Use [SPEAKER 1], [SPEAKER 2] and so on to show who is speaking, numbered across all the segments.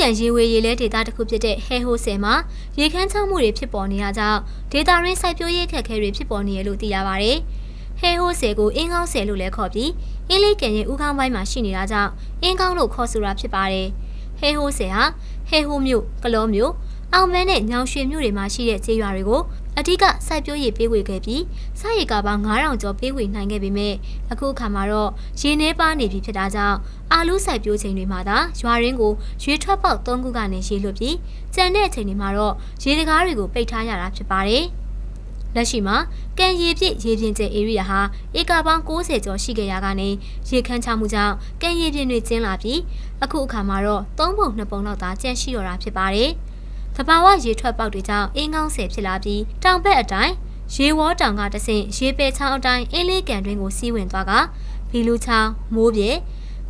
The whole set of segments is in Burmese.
[SPEAKER 1] ကန်ရေဝေရေလဲဒေတာတစ်ခုဖြစ်တဲ့ဟဲဟိုဆယ်မှာရေခမ်းချောက်မှုတွေဖြစ်ပေါ်နေရကြောင်းဒေတာရင်းစိုက်ပျိုးရေးခက်ခဲတွေဖြစ်ပေါ်နေရလို့သိရပါဗျ။ဟဲဟိုဆယ်ကိုအင်းကောင်းဆယ်လို့လည်းခေါ်ပြီးအင်းလေးကန်ရဲ့ဥကောင်းပိုင်းမှာရှိနေတာကြောင့်အင်းကောင်းလို့ခေါ်ဆိုတာဖြစ်ပါတယ်။ဟဲဟိုဆယ်ဟာဟဲဟိုမြို့ကလောမြို့အောင်မဲနဲ့ညောင်ရွှေမြို့တွေမှာရှိတဲ့ခြေရွာတွေကို အဓိကစိုက်ပျိုးရေးပေးဝေခဲ့ပြီးစိုက်ရည်ကပေါင်း9000ကျော်ပေးဝေနိုင်ခဲ့ပေမဲ့အခုအခါမှာတော့ရေနှဲပါနေပြီဖြစ်တာကြောင့်အာလူစိုက်ပျိုးချိန်တွေမှာသာရွာရင်းကိုရွေထွက်ပေါက်၃ခုကနေရေလွတ်ပြီးကြံတဲ့အချိန်တွေမှာတော့ရေတကားတွေကိုပိတ်ထားရတာဖြစ်ပါတယ်။လက်ရှိမှာကံရည်ပြည့်ရေပြင်ကျဲ area ဟာဧကပေါင်း60ကျော်ရှိခဲ့ရကနေရေခမ်းချမှုကြောင့်ကံရည်ပြင်တွေကျင်းလာပြီးအခုအခါမှာတော့၃ပုံ၂ပုံလောက်သာကျန်ရှိတော့တာဖြစ်ပါတယ်။ တဘာဝရေထွက်ပေါက်တွေကြောင့်အင်းကောင်းဆယ်ဖြစ်လာပြီးတောင်ဘက်အတိုင်းရေဝေါတောင်ကတဆင့်ရေပယ်ချောင်းအတိုင်းအင်းလေးကန်တွင်းကိုစီးဝင်သွားကဘီလူချောင်းမိုးပြေ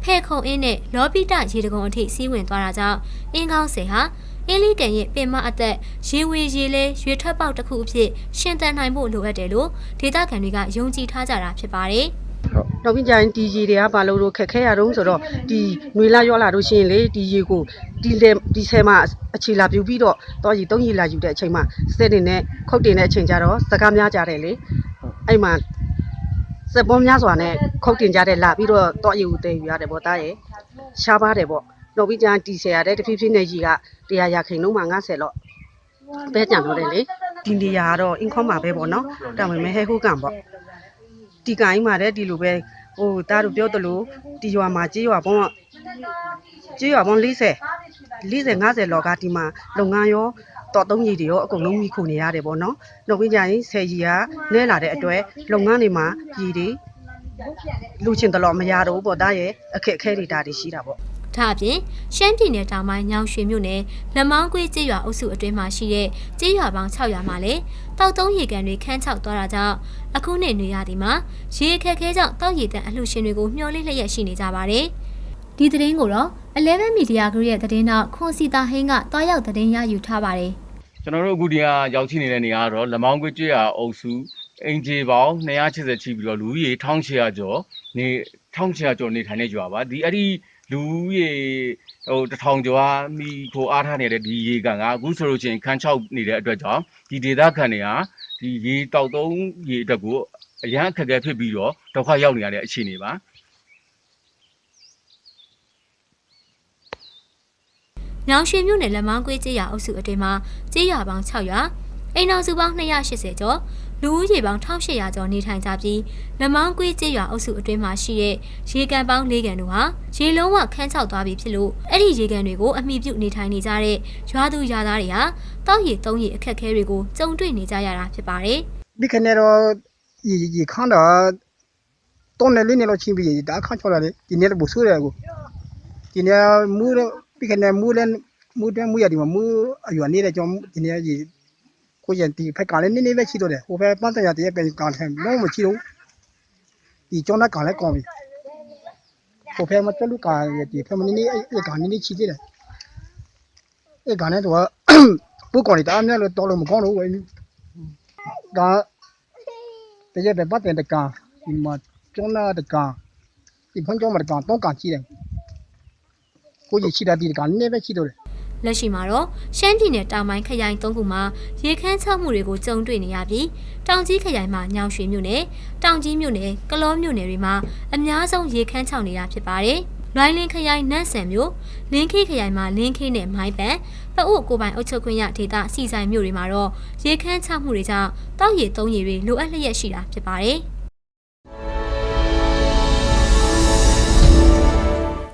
[SPEAKER 1] ဖဲ့ခုံအင်းနဲ့လောပိတရေတကုံအထိစီးဝင်သွားတာကြောင့်အင်းကောင်းဆယ်ဟာအင်းလေးကန်ရဲ့ပင်မအသက်ရေဝေရေလဲရွေထွက်ပေါက်တစ်ခုအဖြစ်ရှင်သန်နိုင်ဖို့လိုအပ်တယ်လို့ဒေသခံတွေကယုံကြည်ထားကြတာဖြစ်ပါတယ်။
[SPEAKER 2] နောက်ပြီးကြရင်ဒီရေတွေကဘာလို့လို့ခက်ခဲရတော့ဆိုတော့ဒီຫນွေလာရောလာလို့ရှိရင်လေဒီရေကိုဒီလေဒီဆဲမှာအခြေလာပြူပြီးတော့တော့ရေသုံးရေလာယူတဲ့အချိန်မှာစက်တွေနဲ့ခုတ်တင်တဲ့အချိန်ကျတော့စကားများကြတယ်လေအဲ့မှာစက်ပေါ်များစွာနဲ့ခုတ်တင်ကြတဲ့လာပြီးတော့တော့ရေကိုတည်ယူရတယ်ပေါ့တားရဲ့ရှားပါတယ်ပေါ့နောက်ပြီးကြရင်ဒီဆဲရတယ်တဖြည်းဖြည်းနဲ့ရေကတရားရခိန်လုံးမှာ90လောက်ပဲကြံတော့တယ်လေဒီနေရာကတော့အင်ခေါမှာပဲပေါ့နော်ဒါပေမဲ့ဟဲဟိုကန်ပေါ့ ဒီကိုင်းမှာတဲ့ဒီလိုပဲဟိုတားတို့ပြောသလိုဒီရွာမှာကြေးရွာပေါင်းကကြေးရွာပေါင်း40 40 50လောက်ကဒီမှာလုပ်ငန်းရောတော်သုံးကြီးတွေရောအကုန်လုံးမိခုနေရတယ်ပေါ့နော်။နောက်ပြီးကြရင်ဆယ်ကြီးကနဲလာတဲ့အတွက်လုပ်ငန်းတွေမှာပြည်တွေလူချင်းတလောမရတော့ဘူးပေါ့ဒါရဲ့အခက်အခဲတွေဒါတွေရှိတာပေါ့
[SPEAKER 1] ဒါအပြင်ရှမ်းပြည်နယ်တောင်ပိုင်းညောင်ရွှေမြို့နယ်လက်မောင်းကွေးကျေးရွာအုပ်စုအတွင်းမှာရှိတဲ့ကျေးရွာပေါင်း6ရွာမှာလည်းတောက်သုံးရေကန်တွေခန်းချောက်သွားတာကြောင့်အခုနှစ်နေရာဒီမှာရေအခက်ခဲကြောင့်တောက်ရည်တန်အလှရှင်တွေကိုမျှော်လင့်လျက်ရှိနေကြပါတယ်။ဒီသတင်းကိုတော့11 Media Group ရဲ့သတင်းတော့ခွန်စီတာဟင်းကတွားရောက်သတင်းရယူထားပါတယ်။
[SPEAKER 3] ကျွန်တော်တို့အခုဒီကရောက်ရှိနေတဲ့နေရာကတော့လမောင်းကွေးကျွော်အုပ်စုအင်ဂျီပေါင်း280ချီပြီးတော့လူဦးရေ1800ကျော်နေ1800ကျော်နေထိုင်နေကြပါဒီအဲ့ဒီ လူဦးရေဟို1000ကျော်ကမိခိုအားထားနေတဲ့ဒီရေကန်ကအခုဆိုလို့ချင်းခန်းချောက်နေတဲ့အတွက်ကြောင့်ဒီဒေသခံတွေကဒီရေတောက်သုံးရေအတွက်ကိုအရန်အခက်အခဲဖြစ်ပြီးတော့ဒုက္ခရောက်နေရတဲ့အခြေအနေပါ
[SPEAKER 1] ညောင်ရွှေမြို့နယ်လက်မောင်းကွေးကျေးရွာအုပ်စုအတွင်းမှာကျေးရွာပေါင်း6ရွာအိမ်တော်စုပေါင်း280ကျော် လူဦးရေပေါင်း1800ကျော်နေထိုင်ကြပြီးလက်မောင်းကွေးကျေးရွာအုပ်စုအတွင်းမှာရှိတဲ့ရေကန်ပေါင်း၄ကန်တို့ဟာရေလုံးဝခန်းချောက်သွားပြီဖြစ်လို့အဲ့ဒီရေကန်တွေကိုအမိပြုနေထိုင်နေကြတဲ့ရွာသူရွာသားတွေဟာတောက်ရည်သုံးရည်အခက်အခဲတွေကိုကြုံတွေ့နေကြရတာဖြစ်ပါတယ်
[SPEAKER 4] ဒီခနဲ့တော့ဒီဒီခန်းတော့တုံးနေလေးနေလို့ချင်းပြီးဒါခန်းချော်လာတယ်ဒီနေ့လည်းဘဆူတယ်ကိုဒီနေ့မူးတော့ဒီခနဲ့မူးလည်းမူးတယ်မူးရဒီမှာမူးအရွာနေတဲ့ကြောင့်ဒီနေ့ဒီ ကိုကျန်ဒီဖက်ကလည်းနည်းနည်းပဲရှိတော့တယ်ဟိုဘက်ပန်းတရတည်းပဲကန်တယ်လုံးမရှိတော့ဒီကျောင်းကလည်းကောင်းပြီဟိုဘက်မှာတက်လူကဒီဖက်မနည်းနည်းအဲ့ကနည်းနည်းရှိသေးတယ်အဲ့ကနဲ့တော့ပုတ်ကော်နေတာအများလို့တော်လို့မကောင်းလို့ဝယ်ဒါတရက်ပဲပတ်တယ်တကန်ဒီမှာကျွန်းနာတကန်ဒီဖုန်းကျောင်းမှာတကန်တော့ကန်ကြည့်တယ်ကိုကြီးရှိတာဒီတကန်နည်းပဲရှိတော့တယ်
[SPEAKER 1] လက်ရှိမှာတော့ရှမ်းပြည်နယ်တောင်ပိုင်းခရိုင်၃ခုမှာရေခမ်းချောက်မှုတွေကိုကြုံတွေ့နေရပြီးတောင်ကြီးခရိုင်မှာညောင်ရွှေမြို့နယ်တောင်ကြီးမြို့နယ်ကလောမြို့နယ်တွေမှာအများဆုံးရေခမ်းချောက်နေတာဖြစ်ပါတယ်။လွိုင်းလင်းခရိုင်နန့်ဆန်မြို့လင်းခေးခရိုင်မှာလင်းခေးနဲ့မိုင်းပန်ပအို့ကိုပိုင်အုပ်ချုပ်ခွင့်ရဒေသစီဆိုင်မြို့တွေမှာတော့ရေခမ်းချောက်မှုတွေကြောင့်တောက်ရည်သုံးရည်တွေလိုအပ်လျက်ရှိတာဖြစ်ပါတယ်။